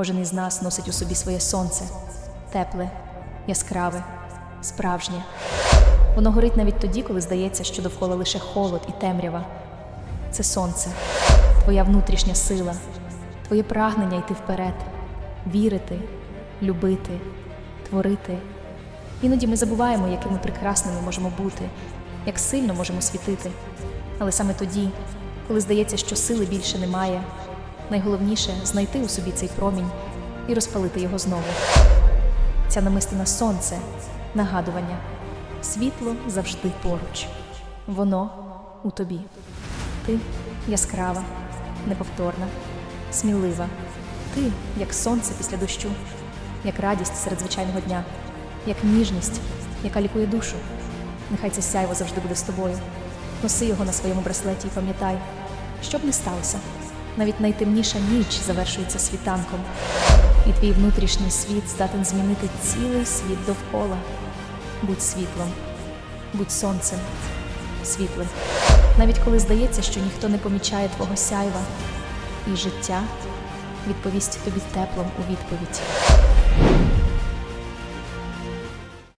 Кожен із нас носить у собі своє сонце тепле, яскраве, справжнє. Воно горить навіть тоді, коли здається, що довкола лише холод і темрява. Це сонце, твоя внутрішня сила, твоє прагнення йти вперед, вірити, любити, творити. Іноді ми забуваємо, якими прекрасними можемо бути, як сильно можемо світити. Але саме тоді, коли здається, що сили більше немає, найголовніше знайти у собі цей промінь і розпалити його знову. Ця намистина сонце, нагадування, світло завжди поруч. Воно у тобі. Ти яскрава, неповторна, смілива. Ти як сонце після дощу, як радість серед звичайного дня, як ніжність, яка лікує душу. Нехай це сяйво завжди буде з тобою. Носи його на своєму браслеті і пам'ятай, що б не сталося, навіть найтемніша ніч завершується світанком, і твій внутрішній світ здатен змінити цілий світ довкола. Будь світлом, будь сонцем, світлим. Навіть коли здається, що ніхто не помічає твого сяйва, і життя відповість тобі теплом у відповідь.